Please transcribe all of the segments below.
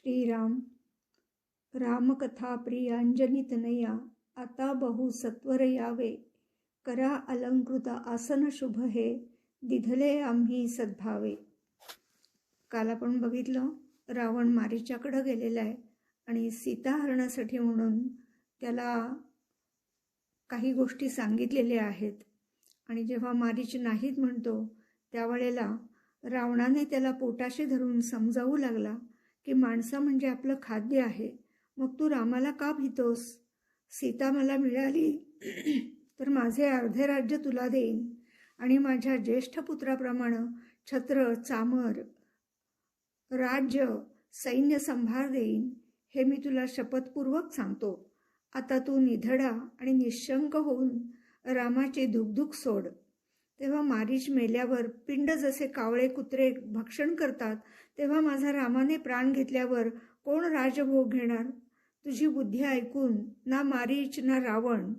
श्रीराम। रामकथा प्रियांजनी तनया आता बहु सत्वर यावे। करा अलंकृत आसन शुभ हे। दिधले आम्ही सद्भावे। काल आपण बघितलं रावण मारीच्याकडं गेलेला आहे आणि सीता हरणासाठी म्हणून त्याला काही गोष्टी सांगितलेल्या आहेत. आणि जेव्हा मारीच नाहीत म्हणतो त्यावेळेला रावणाने त्याला पोटाशी धरून समजावू लागला. की माणसं म्हणजे आपलं खाद्य आहे. मग तू रामाला का भीतोस? सीता मला मिळाली तर माझे अर्धे राज्य तुला देईन. आणि माझ्या ज्येष्ठ पुत्राप्रमाणे छत्र चामर राज्य सैन्य संभार देईन. हे मी तुला शपथपूर्वक सांगतो. आता तू निधडा आणि निशंक होऊन रामाची धुकधुक सोड. तेव्हा मारीच मेल्यावर पिंड जसे कावळे कुत्रे भक्षण करतात तेव्हा माझा रामाने प्राण घेतल्यावर कोण राजभोग घेणार? तुझी बुद्धी ऐकून ना मारीच ना रावण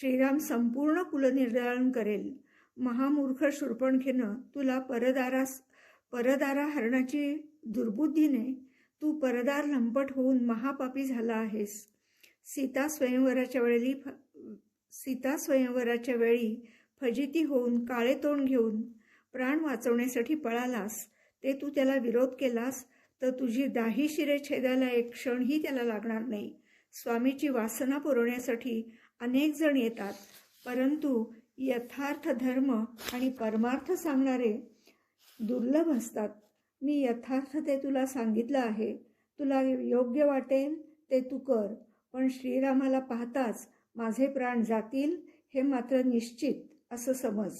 श्रीराम संपूर्ण कुलनिर्धारण करेल. महामूर्ख शूर्पणखेनं तुला परदारास परदारा हरणाची दुर्बुद्धीने तू परदार लंपट होऊन महापापी झाला आहेस. सीता स्वयंवराच्या वेळी सीता स्वयंवराच्या वेळी फजिती होऊन काळे तोंड घेऊन प्राण वाचवण्यासाठी पळालास ते तू त्याला विरोध केलास तर तुझी दाही शिरे छेदायला एक क्षणही त्याला लागणार नाही. स्वामीची वासना पुरवण्यासाठी अनेक जण येतात परंतु यथार्थ धर्म आणि परमार्थ सांगणारे दुर्लभ असतात. मी यथार्थ ते तुला सांगितलं आहे. तुला योग्य वाटेल ते तू कर पण श्रीरामाला पाहताच माझे प्राण जातील हे मात्र निश्चित. असं समज.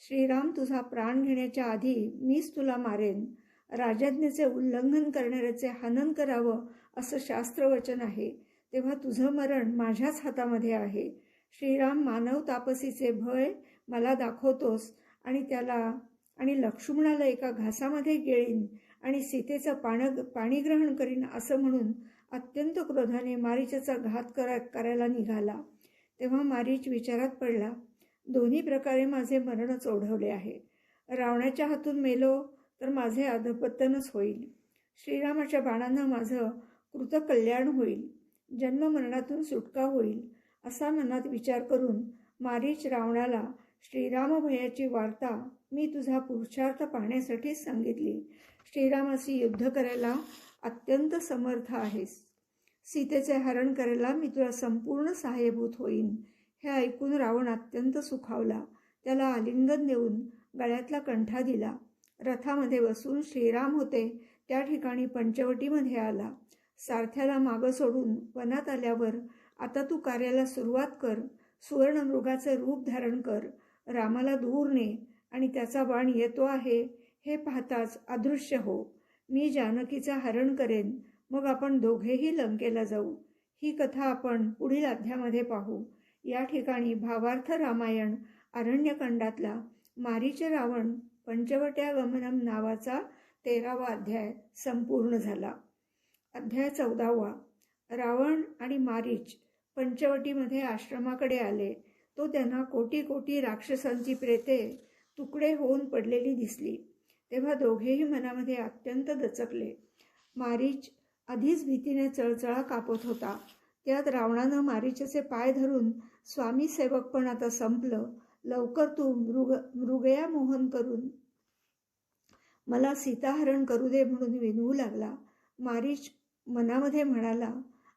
श्रीराम तुझा प्राण घेण्याच्या आधी मीच तुला मारेन. राजज्ञेचे उल्लंघन करणाऱ्याचे हनन करावं असं शास्त्रवचन आहे. तेव्हा तुझं मरण माझ्याच हातामध्ये आहे. श्रीराम मानव तापसीचे भय मला दाखवतोस आणि त्याला आणि लक्ष्मणाला एका घासामध्ये गेळीन आणि सीतेचं पाण पाणीग्रहण करीन असं म्हणून अत्यंत क्रोधाने मारीचचा घात करा करायला निघाला. तेव्हा मारीच विचारात पडला. दोन्ही प्रकारे माझे मरणच ओढवले आहे. रावणाच्या हातून मेलो तर माझे अधपतनच होईल. श्रीरामाच्या बाणांना माझं कृतकल्याण होईल. जन्म मरणातून सुटका होईल असा मनात विचार करून मारीच रावणाला श्रीरामभयाची वार्ता मी तुझा पुरुषार्थ पाहण्यासाठीच सांगितली. श्रीरामाशी युद्ध करायला अत्यंत समर्थ आहेस. सीतेचे हरण करायला मी तुला संपूर्ण सहाय्यभूत होईन. हे ऐकून रावण अत्यंत सुखावला. त्याला आलिंगन देऊन गळ्यातला कंठा दिला. रथामध्ये बसून श्रीराम होते त्या ठिकाणी पंचवटीमध्ये आला. सारथ्याला मागं सोडून वनात आल्यावर आता तू कार्याला सुरुवात कर सुवर्णमृगाचे रूप धारण कर रामाला दूर ने आणि त्याचा बाण येतो आहे हे पाहताच अदृश्य हो. मी जानकीचा हरण करेन मग आपण दोघेही लंकेला जाऊ. ही कथा आपण पुढील अध्यामध्ये पाहू. या ठिकाणी भावार्थ रामायण अरण्यकांडातला मारीच रावण पंचवट्या गमनम नावाचा तेरावा अध्याय संपूर्ण झाला. अध्याय चौदावा. रावण आणि मारीच पंचवटीमध्ये आश्रमाकडे आले. तो त्यांना कोटी कोटी राक्षसांची प्रेते तुकडे होऊन पडलेली दिसली. तेव्हा दोघेही मनामध्ये अत्यंत दचकले. मारीच आधीच भीतीने चळचळा कापत होता. त्यात रावणानं मारीचेचे पाय धरून स्वामी सेवक पण आता संपलं. लवकर तू मृग मृगया मोहन करून. मला सीताहरण करू दे म्हणून विनवू लागला. मारीच मनामध्ये म्हणाला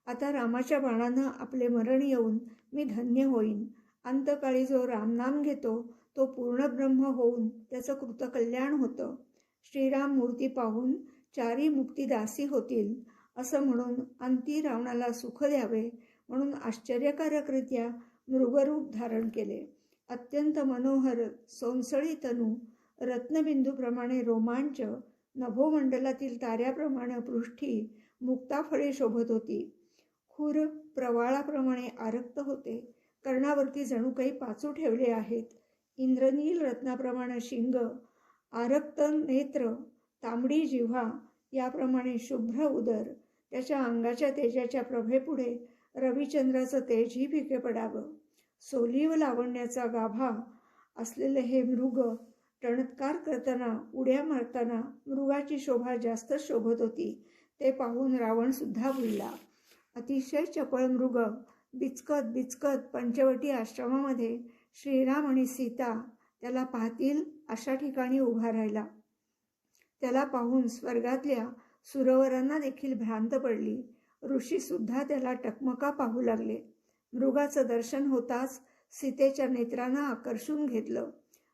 आता रामाच्या बाणानं आपले मरण येऊन मी धन्य होईन. अंतकाळी जो रामनाम घेतो तो पूर्ण ब्रह्म होऊन त्याचं कृतकल्याण होतं. श्रीराम मूर्ती पाहून चारी मुक्तीदासी होतील. असं म्हणून अंती रावणाला सुख द्यावे म्हणून आश्चर्यकारकरित्या मृगरूप धारण केले. अत्यंत मनोहर सोनसळी तनू रत्नबिंदूप्रमाणे रोमांच नभोमंडलातील ताऱ्याप्रमाणे पृष्ठी मुक्ताफळे शोभत होती. खुर प्रवाळाप्रमाणे आरक्त होते. कर्णावरती जणू काही पाचू ठेवले आहेत. इंद्रनील रत्नाप्रमाणे शिंग आरक्त नेत्र तांबडी जिव्हा याप्रमाणे शुभ्र उदर त्याच्या अंगाच्या तेजाच्या प्रभेपुढे रविचंद्राचं तेजही फिके पडावं. सोलीव लावण्याचा गाभा असलेले हे मृग टणत्कार करताना उड्या मारताना मृगाची शोभा जास्त शोभत होती. ते पाहून रावण सुद्धा अतिशय चपळ मृग बिचकत बिचकत पंचवटी आश्रमामध्ये श्रीराम आणि सीता त्याला पाहतील अशा ठिकाणी उभा राहिला. त्याला पाहून स्वर्गातल्या सुरवरांना देखील भ्रांत पडली. ऋषीसुद्धा त्याला टकमका पाहू लागले. मृगाचं दर्शन होताच सीतेच्या नेत्रांना आकर्षून घेतलं.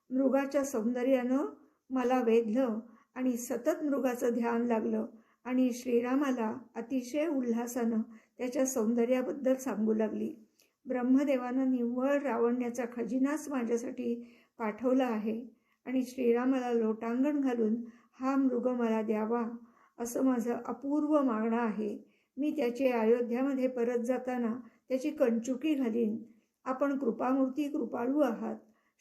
मृगाच्या सौंदर्यानं मला वेधलं आणि सतत मृगाचं ध्यान लागलं आणि श्रीरामाला अतिशय उल्हासानं त्याच्या सौंदर्याबद्दल सांगू लागली. ब्रह्मदेवानं निव्वळ रावण्याचा खजिनाच माझ्यासाठी पाठवला आहे आणि श्रीरामाला लोटांगण घालून हा मृग मला द्यावा असं माझं अपूर्व मागणं आहे. मी त्याचे अयोध्यामध्ये परत जाताना त्याची कंचुकी घालीन. आपण कृपामूर्ती कृपाळू आहात.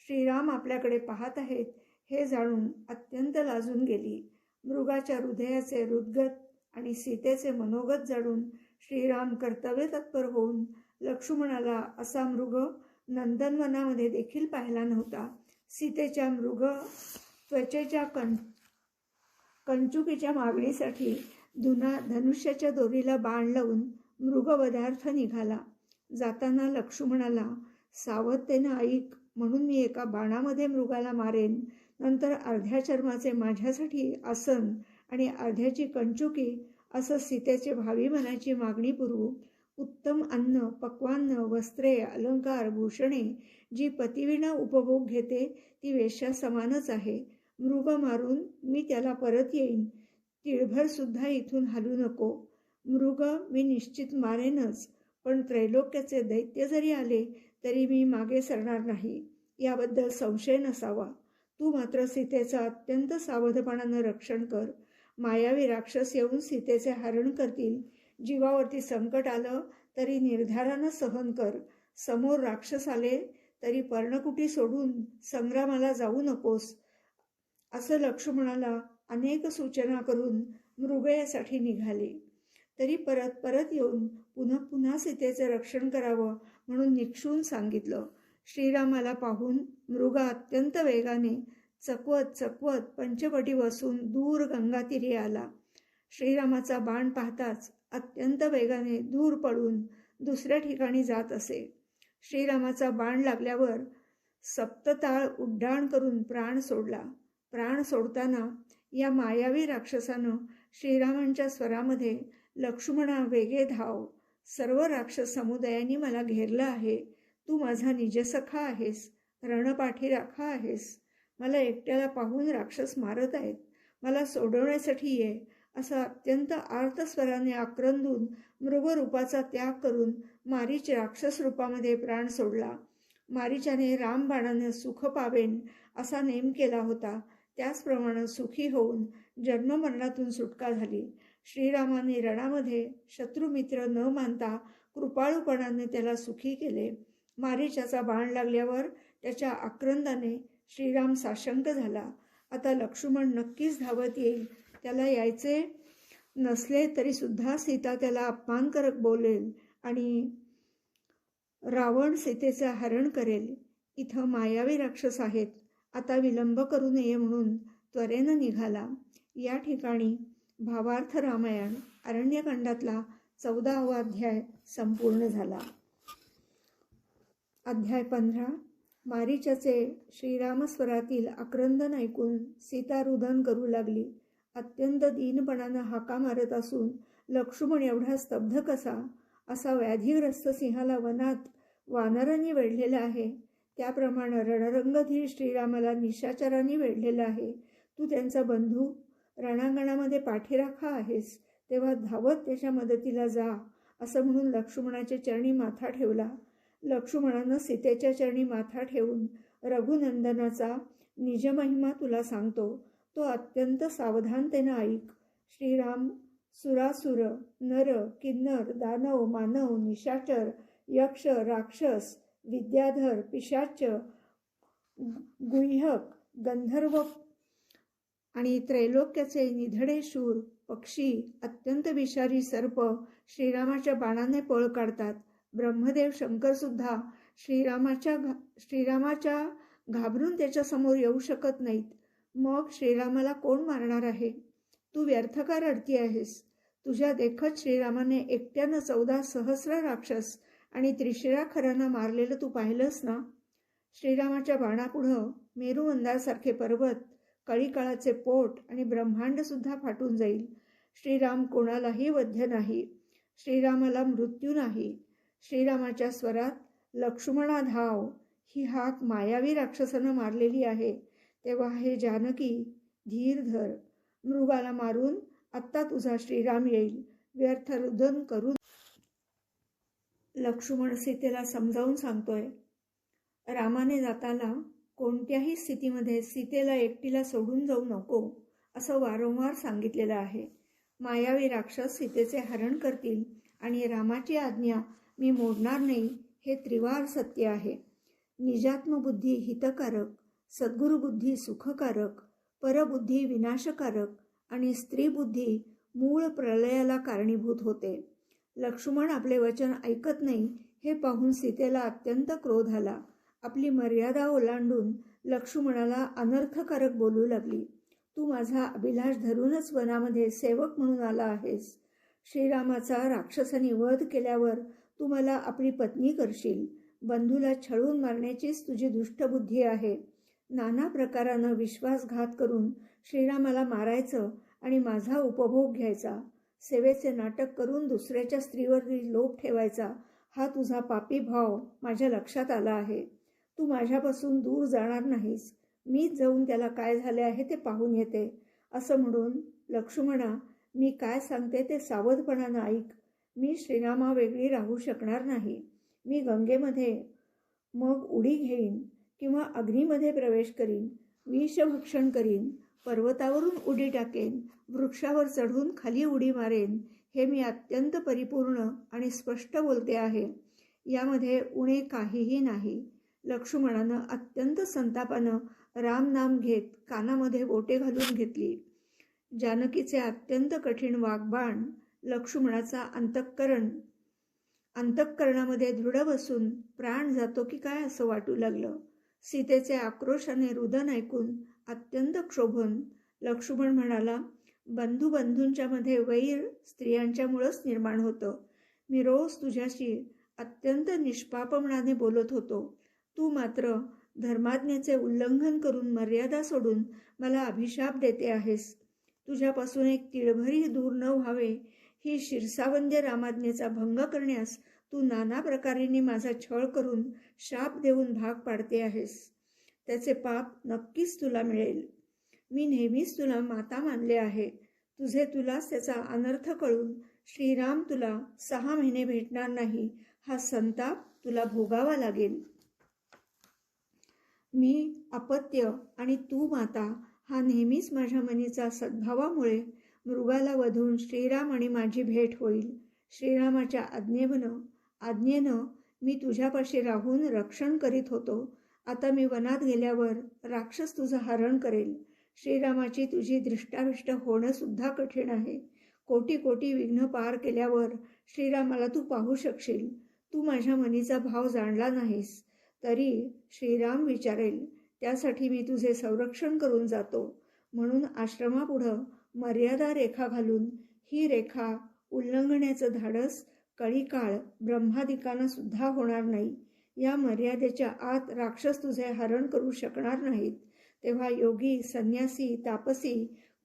श्रीराम आपल्याकडे पाहत आहेत हे जाणून अत्यंत लाजून गेली. मृगाच्या हृदयाचे हृदगत आणि सीतेचे मनोगत जाणून श्रीराम कर्तव्य तत्पर होऊन लक्ष्मणाला असा मृग नंदनवनामध्ये देखील पाहिला नव्हता. सीतेच्या मृग त्वचेच्या कं कंचुकीच्या मागणीसाठी धुना धनुष्याच्या दोरीला बाण लावून मृगपदार्थ निघाला. जाताना लक्ष्मणाला सावधतेनं ऐक म्हणून मी एका बाणामध्ये मृगाला मारेन. नंतर अर्ध्या चर्माचे माझ्यासाठी आसन आणि अर्ध्याची कंचुकी असं सीतेचे भावी मनाची मागणी पुरवू. उत्तम अन्न पक्वान्न वस्त्रे अलंकार भूषणे जी पतिविना उपभोग घेते ती वेश्या समानच आहे. मृग मारून मी त्याला परत येईन. तिळभर सुद्धा इथून हलू नको. मृग मी निश्चित मारेनच पण त्रैलोक्याचे दैत्य जरी आले तरी मी मागे सरणार नाही. याबद्दल संशय नसावा. तू मात्र सीतेचं अत्यंत सावधपणानं रक्षण कर. मायावी राक्षस येऊन सीतेचे हरण करतील. जीवावरती संकट आलं तरी निर्धारानं सहन कर. समोर राक्षस आले तरी पर्णकुटी सोडून संग्रामाला जाऊ नकोस. असं लक्ष्मणाला अनेक सूचना करून मृगयासाठी निघाले. तरी परत परत येऊन पुन्हा पुन्हा सीतेचं रक्षण करावं म्हणून निक्षून सांगितलं. श्रीरामाला पाहून मृग अत्यंत वेगाने चकवत चकवत पंचवटी बसून दूर गंगातीरी आला. श्रीरामाचा बाण पाहताच अत्यंत वेगाने दूर पडून दुसऱ्या ठिकाणी जात असे. श्रीरामाचा बाण लागल्यावर सप्तताळ उड्डाण करून प्राण सोडला. प्राण सोडताना या मायावी राक्षसानं श्रीरामांच्या स्वरामध्ये लक्ष्मणा वेगे धाव. सर्व राक्षस समुदायाने मला घेरलं आहे. तू माझा निजसखा आहेस. रणपाठी राखा आहेस. मला एकट्याला पाहून राक्षस मारत आहेत. मला सोडवण्यासाठी ये असा अत्यंत आर्तस्वराने आक्रंदून मृगरूपाचा त्याग करून मारीच राक्षस रूपामध्ये प्राण सोडला. मारीच्याने रामबाणाने सुख पावेन असा नेम केला होता. त्याचप्रमाणे सुखी होऊन जन्ममरणातून सुटका झाली. श्रीरामाने रणामध्ये शत्रुमित्र न मानता कृपाळूपणाने त्याला सुखी केले. मारीच्याचा बाण लागल्यावर त्याच्या आक्रंदाने श्रीराम साशंक झाला. आता लक्ष्मण नक्कीच धावत येईल. त्याला यायचे नसले तरी सुद्धा सीता त्याला अपमानकारक बोलेल आणि रावण सीतेचं हरण करेल. इथं मायावी राक्षस आहेत. आता विलंब करू नये म्हणून त्वरेनं निघाला. या ठिकाणी भावार्थ रामायण अरण्यकांडातला चौदावा अध्याय संपूर्ण झाला. अध्याय पंधरा. मारीच्याचे श्रीरामस्वरातील आक्रंदन ऐकून सीता रुदन करू लागली. अत्यंत दीनपणानं हाका मारत असून लक्ष्मण एवढा स्तब्ध कसा? असा व्याधीग्रस्त सिंहाला वनात वानरांनी वेढलेला आहे. त्याप्रमाणे रणरंगधीर श्रीरामाला निशाचरांनी वेढलेला आहे. तू त्यांचा बंधू रणांगणामध्ये पाठीराखा आहेस तेव्हा धावत त्याच्या मदतीला जा असं म्हणून लक्ष्मणाच्या चरणी माथा ठेवला. लक्ष्मणानं सीतेच्या चरणी माथा ठेवून रघुनंदनाचा निजमहिमा तुला सांगतो. तो अत्यंत सावधानतेनं ऐक. श्रीराम सुरासुर नर किन्नर दानव मानव निशाचर यक्ष राक्षस विद्याधर पिशाच गुह्यक गंधर्व आणि त्रैलोक्याचे निधडे शूर पक्षी अत्यंत विषारी सर्प श्रीरामाच्या बाणाने पळ काढतात. ब्रह्मदेव शंकरसुद्धा श्रीरामाच्या घा श्रीरामाच्या घाबरून त्याच्यासमोर येऊ शकत नाहीत. मग श्रीरामाला कोण मारणार आहे? तू व्यर्थकार अडती आहेस. तुझ्या देखत श्रीरामाने एकट्यानं चौदा सहस्र राक्षस आणि त्रिशिराखरांना मारलेलं तू पाहिलंस ना? श्रीरामाच्या बाणापुढं मेरुमंदासारखे पर्वत कळीकाळाचे पोट आणि ब्रह्मांडसुद्धा फाटून जाईल. श्रीराम कोणालाही वध्य नाही. श्रीरामाला मृत्यू नाही. श्रीरामाच्या स्वरात लक्ष्मणा धाव ही हाक मायावी राक्षसानं मारलेली आहे. तेव्हा हे जानकी धीर धर. मृगाला मारून आत्ता तुझा श्रीराम येईल. व्यर्थ रुदन करून लक्ष्मण सीतेला समजावून सांगतोय रामाने जाताना कोणत्याही स्थितीमध्ये सीतेला एकटीला सोडून जाऊ नको असं वारंवार सांगितलेलं आहे. मायावी राक्षस सीतेचे हरण करतील आणि रामाची आज्ञा मी मोडणार नाही हे त्रिवार सत्य आहे. निजात्मबुद्धी हितकारक सद्गुरुबुद्धी सुखकारक परबुद्धी विनाशकारक आणि स्त्रीबुद्धी मूळ प्रलयाला कारणीभूत होते. लक्ष्मण आपले वचन ऐकत नाही हे पाहून सीतेला अत्यंत क्रोध आला. आपली मर्यादा ओलांडून लक्ष्मणाला अनर्थकारक बोलू लागली. तू माझा अभिलाष धरूनच वनामध्ये सेवक म्हणून आला आहेस. श्रीरामाचा राक्षसाने वध केल्यावर तू मला आपली पत्नी करशील. बंधूला छळून मारण्याचीच तुझी दुष्टबुद्धी आहे. नाना प्रकारानं विश्वासघात करून श्रीरामाला मारायचं आणि माझा उपभोग घ्यायचा. सेवेचे नाटक करून दुसऱ्याच्या स्त्रीवरती लोभ ठेवायचा हा तुझा पापी भाव माझ्या लक्षात आला आहे. तू माझ्यापासून दूर जाणार नाहीस. मीच जाऊन त्याला काय झाले आहे ते पाहून येते असं म्हणून लक्ष्मणा मी काय सांगते ते सावधपणानं ऐक. मी श्रीरामा वेगळी राहू शकणार नाही. मी गंगेमध्ये मग उडी घेईन किंवा अग्नीमध्ये प्रवेश करीन. विषभक्षण करीन. पर्वतावरून उडी टाकेन वृक्षावर चढून खाली उडी मारेन हे मी अत्यंत परिपूर्ण आणि स्पष्ट बोलते आहे. यामध्ये उणे काहीही नाही. लक्ष्मणानं अत्यंत संतापानं राम नाम घेत कानामध्ये बोटे घालून घेतली. जानकीचे अत्यंत कठीण वागबाण लक्ष्मणाचा अंतःकरण अंतःकरणामध्ये दृढ बसून प्राण जातो की काय असं वाटू लागलं. सीतेचे आक्रोशाने रुदन ऐकून अत्यंत क्षोभून. लक्ष्मण म्हणाला बंधू बंधूंच्या मध्ये वैर स्त्रियांच्यामुळंच निर्माण होतं. मी रोज तुझ्याशी अत्यंत निष्पापमनाने बोलत होतो. तू मात्र धर्माज्ञेचे उल्लंघन करून मर्यादा सोडून मला अभिशाप देते आहेस. तुझ्यापासून एक तिळभरी दूर न व्हावे ही शिरसावंद्य रामाज्ञेचा भंग करण्यास तू नाना प्रकारेने माझा छळ करून शाप देऊन भाग पाडते आहेस. त्याचे पाप नक्कीच तुला मिळेल. मी नेहमीच तुला माता मानले आहे. तुझे तुलाच त्याचा अनर्थ कळून श्रीराम तुला सहा महिने भेटणार नाही. हा संताप तुला भोगावा लागेल. मी अपत्य आणि तू माता हा नेहमीच माझ्या मनीचा सद्भावामुळे मृगाला वधून श्रीराम आणि माझी भेट होईल. श्रीरामाच्या आज्ञेनं आज्ञेनं मी तुझ्यापाशी राहून रक्षण करीत होतो. आता मी वनात गेल्यावर राक्षस तुझं हरण करेल. श्रीरामाची तुझी दृष्टाविष्ट होणं सुद्धा कठीण आहे. कोटी कोटी विघ्न पार केल्यावर श्रीरामाला तू पाहू शकशील. तू माझ्या मनीचा भाव जाणला नाहीस. तरी श्रीराम विचारेल त्यासाठी मी तुझे संरक्षण करून जातो. म्हणून आश्रमापुढं मर्यादा रेखा घालून ही रेखा उल्लंघण्याचं धाडस कळीकाळ ब्रह्मादिकांना सुद्धा होणार नाही. या मर्यादेच्या आत राक्षस तुझे हरण करू शकणार नाहीत. तेव्हा योगी संन्यासी तापसी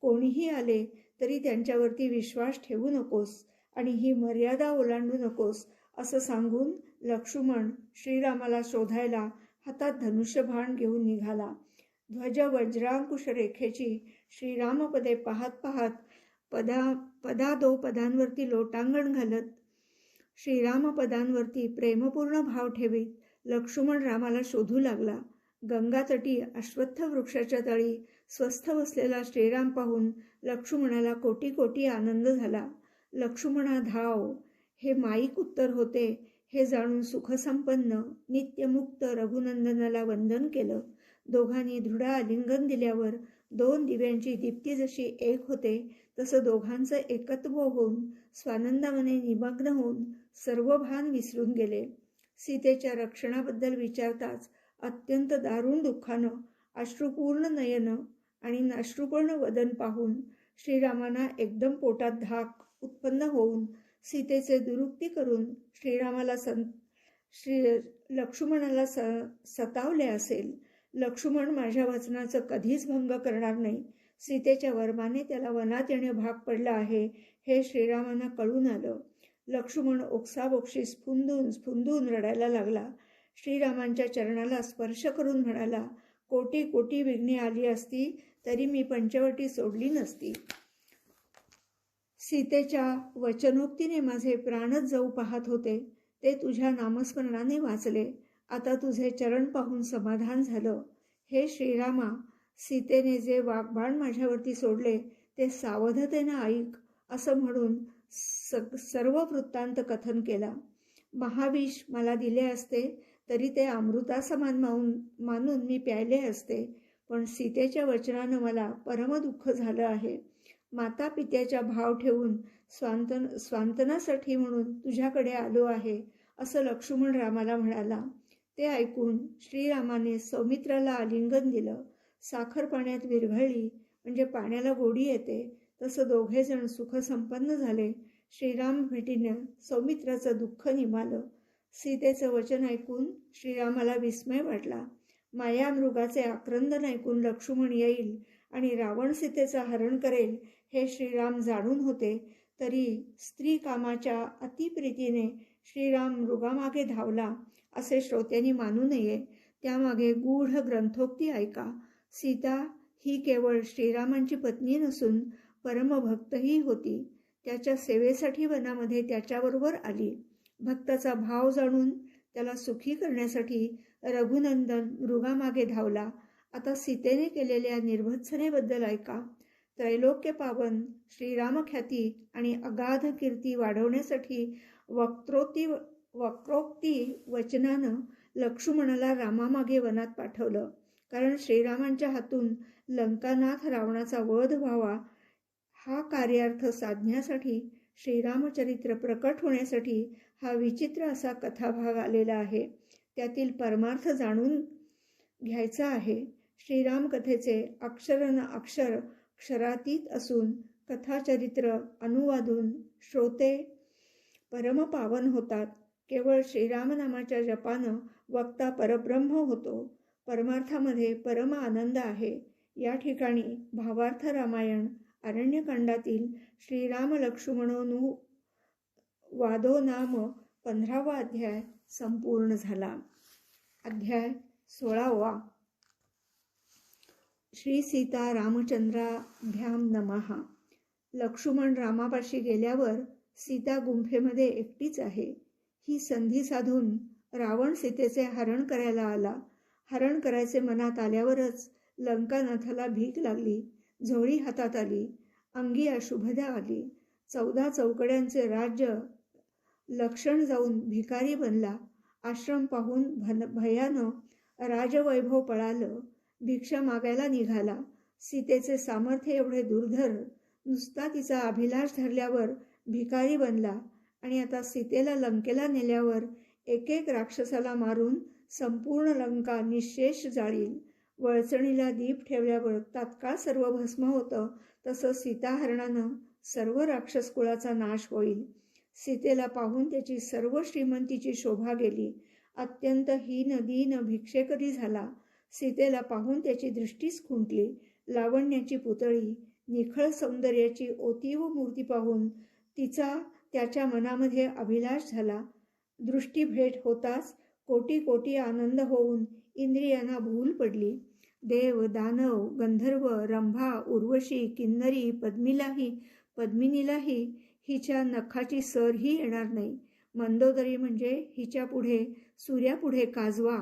कोणीही आले तरी त्यांच्यावरती विश्वास ठेवू नकोस आणि ही मर्यादा ओलांडू नकोस असं सांगून लक्ष्मण श्रीरामाला शोधायला हातात धनुष्यभाण घेऊन निघाला. ध्वज वज्रांकुश रेखेची श्रीरामपदे पाहत पाहत पदा पदादो पदांवरती लोटांगण घालत श्रीरामपदांवरती प्रेमपूर्ण भाव ठेवीत. लक्ष्मण रामाला शोधू लागला. गंगातटी अश्वत्थ वृक्षाच्या तळी स्वस्थ बसलेला श्रीराम पाहून लक्ष्मणाला कोटी कोटी आनंद झाला. लक्ष्मणा धाव हे माईक उत्तर होते हे जाणून सुखसंपन्न नित्यमुक्त रघुनंदनाला वंदन केलं. दोघांनी दृढ आलिंगन दिल्यावर दोन दिव्यांची दीप्ती जशी एक होते तसं दोघांचं एकत्व होऊन स्वानंदामने निमग्न होऊन सर्व भान विसरून गेले. सीतेच्या रक्षणाबद्दल विचारताच अत्यंत दारुण दुःखानं अश्रुपूर्ण नयनं आणि नाश्रुपूर्ण वदन पाहून श्रीरामांना एकदम पोटात धाक उत्पन्न होऊन सीतेचे दुरुक्ती करून श्रीरामाला सं श्री लक्ष्मणाला स सतावले असेल. लक्ष्मण माझ्या वचनाचं कधीच भंग करणार नाही. सीतेच्या वर्माने त्याला वनात येणे भाग पडलं आहे हे श्रीरामांना कळून आलं. लक्ष्मण ओक्साबोक्षी स्फुंदून स्फुंदून रडायला लागला. श्रीरामांच्या चरणाला स्पर्श करून म्हणाला कोटी कोटी विघ्ने आली असती तरी मी पंचवटी सोडली नसती. सीतेच्या वचनोक्तीने माझे प्राणच जाऊ पाहत होते. ते तुझ्या नामस्मरणाने वाचले. आता तुझे चरण पाहून समाधान झालं. हे श्रीरामा सीतेने जे वाघबाण माझ्यावरती सोडले ते सावधतेनं ऐक असं म्हणून सग सर्व वृत्तांत कथन केला. महाविष मला दिले असते तरी ते अमृतासमान मावून मानून मी प्यायले असते. पण सीतेच्या वचनानं मला परमदुःख झालं आहे. माता पित्याच्या भाव ठेवून स्वांतन स्वांतनासाठी म्हणून तुझ्याकडे आलो आहे असं लक्ष्मण रामाला म्हणाला. ते ऐकून श्रीरामाने सौमित्राला आलिंगन दिलं. साखर पाण्यात विरघळली म्हणजे पाण्याला गोडी येते तसं दोघेजण सुखसंपन्न झाले. श्रीराम भेटीनं सौमित्राचं दुःख निमालं सीतेचं वचन ऐकून श्रीरामाला विस्मय वाटला. माया मृगाचे आक्रंदन ऐकून लक्ष्मण येईल आणि रावण सीतेचं हरण करेल हे श्रीराम जाणून होते. तरी स्त्री कामाच्या अतिप्रीतीने श्रीराम मृगामागे धावला असे श्रोत्यांनी मानू नये. त्यामागे गूढ ग्रंथोक्ती ऐका. सीता ही केवळ श्रीरामांची पत्नी नसून परमभक्तही होती. त्याच्या सेवेसाठी वनामध्ये त्याच्याबरोबर आली. भक्ताचा भाव जाणून त्याला सुखी करण्यासाठी रघुनंदन मृगामागे धावला. आता सीतेने केलेल्या निर्भत्सनेबद्दल ऐका. त्रैलोक्य पावन श्रीरामख्याती आणि अगाध कीर्ती वाढवण्यासाठी वक्त्रोक्ती वक्रोक्ती वचनानं लक्ष्मणाला रामामागे वनात पाठवलं. कारण श्रीरामांच्या हातून लंकानाथ रावणाचा वध व्हावा हा कार्यार्थ साधण्यासाठी श्रीरामचरित्र प्रकट होण्यासाठी हा विचित्र असा कथाभाग आलेला आहे. त्यातील परमार्थ जाणून घ्यायचा आहे. श्रीराम कथेचे अक्षर न अक्षर क्षरातीत असून कथाचरित्र अनुवादून श्रोते परमपावन होतात. केवळ श्रीरामनामाच्या जपानं वक्ता परब्रह्म होतो. परमार्थामध्ये परम आनंद आहे. या ठिकाणी भावार्थ रामायण अरण्यकांडातील श्रीराम लक्ष्मणोनु वादो नाम पंधरावा अध्याय संपूर्ण झाला. अध्याय सोळावा. श्री सीता रामचंद्राभ्याम नमहा लक्ष्मण रामापाशी गेल्यावर सीता गुंफेमध्ये एकटीच आहे. ही संधी साधून रावण सीतेचे हरण करायला आला. हरण करायचे मनात आल्यावरच लंकानाथाला भीक लागली. झोळी हातात आली. अंगी अशुभदा आली. चौदा चौकड्यांचे राज्य लक्षण जाऊन भिकारी बनला. आश्रम पाहून भन भयानं राजवैभव पळालं. भिक्षा मागायला निघाला. सीतेचे सामर्थ्य एवढे दुर्धर नुसता तिचा अभिलाष धरल्यावर भिकारी बनला आणि आता सीतेला लंकेला नेल्यावर एक एक राक्षसाला मारून संपूर्ण लंका निशेष जाळील. वळचणीला दीप ठेवल्यावर तात्काळ सर्व भस्म होतं. तसं सीताहरणानं सर्व राक्षस कुळाचा नाश होईल. सीतेला पाहून त्याची सर्व श्रीमंतीची शोभा गेली. अत्यंत हीन दीन भिक्षेकरी झाला? सीतेला पाहून त्याची दृष्टीच खुंटली. लावण्याची पुतळी निखळ सौंदर्याची ओतीव मूर्ती पाहून तिचा त्याच्या मनामध्ये अभिलाष झाला. दृष्टी भेट होताच कोटी कोटी आनंद होऊन इंद्रियांना भूल पडली. देव दानव गंधर्व रंभा उर्वशी किन्नरी पद्मीलाही पद्मिनीलाही हिच्या नखाची सरही येणार नाही. मंदोदरी म्हणजे हिच्या पुढे सूर्यापुढे काजवा.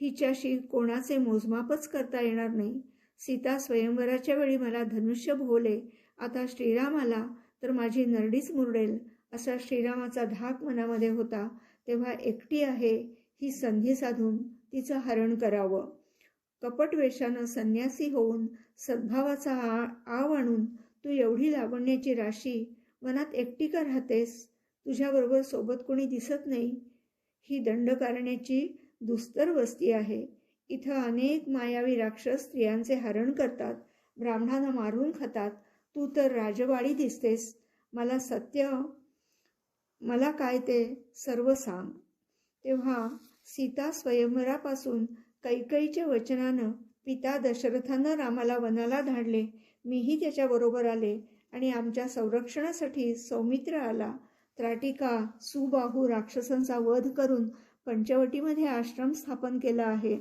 हिच्याशी कोणाचे मोजमापच करता येणार नाही. सीता स्वयंवराच्या वेळी मला धनुष्य भोवले. आता श्रीराम आला तर माझी नरडीच मुरडेल असा श्रीरामाचा धाक मनामध्ये होता. तेव्हा एकटी आहे ही संधी साधून तिचं हरण करावं. कपटवेशानं संन्यासी होऊन सद्भावाचा आ आव आणून तू एवढी लावण्याची राशी मनात एकटी का राहतेस तुझ्याबरोबर सोबत कोणी दिसत नाही. ही दंडकारण्याची दुस्तर वस्ती आहे. इथं अनेक मायावी राक्षस स्त्रियांचे हरण करतात ब्राह्मणांना मारून खातात. तू तर राजवाडी दिसतेस. मला सत्य मला काय ते सर्व सांग. तेव्हा सीता स्वयंवरापासून कैकईच्या वचनानं पिता दशरथानं रामाला वनाला धाडले. मीही त्याच्याबरोबर आले आणि आमच्या संरक्षणासाठी सौमित्र आला. त्राटिका सुबाहू राक्षसांचा वध करून पंचवटीमध्ये आश्रम स्थापन केला आहे.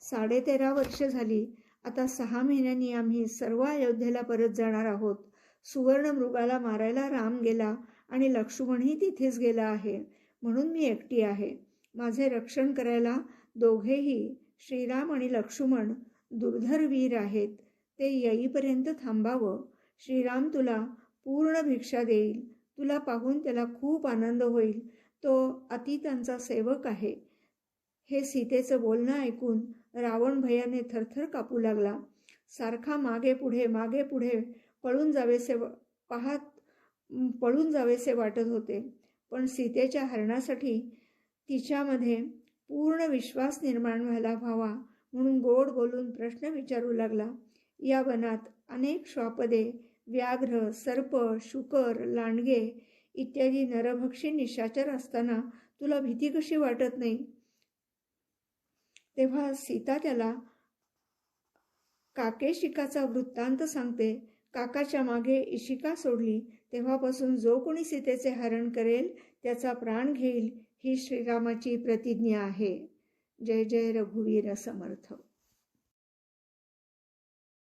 साडेतेरा वर्ष झाली. आता सहा महिन्यांनी आम्ही सर्व अयोध्येला परत जाणार आहोत. सुवर्ण मृगाला मारायला राम गेला आणि लक्ष्मणही तिथेच गेला आहे. म्हणून मी एकटी आहे. माझे रक्षण करायला दोघेही श्रीराम आणि लक्ष्मण दुर्धर वीर आहेत. ते येईपर्यंत थांबावं. श्रीराम तुला पूर्ण भिक्षा देईल. तुला पाहून त्याला खूप आनंद होईल. तो अतितांचा सेवक आहे. हे सीतेचं बोलणं ऐकून रावण भयाने थरथर कापू लागला. सारखा मागे पुढे मागे पुढे पळून जावेसे पाहत पळून जावेसे वाटत होते. पण सीतेच्या हरणासाठी तिच्यामध्ये पूर्ण विश्वास निर्माण व्हायला व्हावा म्हणून गोड बोलून प्रश्न विचारू लागला. या वनात अनेक श्वापदे व्याघ्र सर्प शुकर लांडगे इत्यादी नरभक्षी निशाचर असताना तुला भीती कशी वाटत नाही? तेव्हा सीता त्याला काकेशिकाचा वृत्तांत सांगते. काकाच्या मागे इशिका सोडली. तेव्हापासून जो कोणी सीतेचे हरण करेल त्याचा प्राण घेईल. ही श्रीरामाची प्रतिज्ञा आहे. जय जय रघुवीर समर्थ.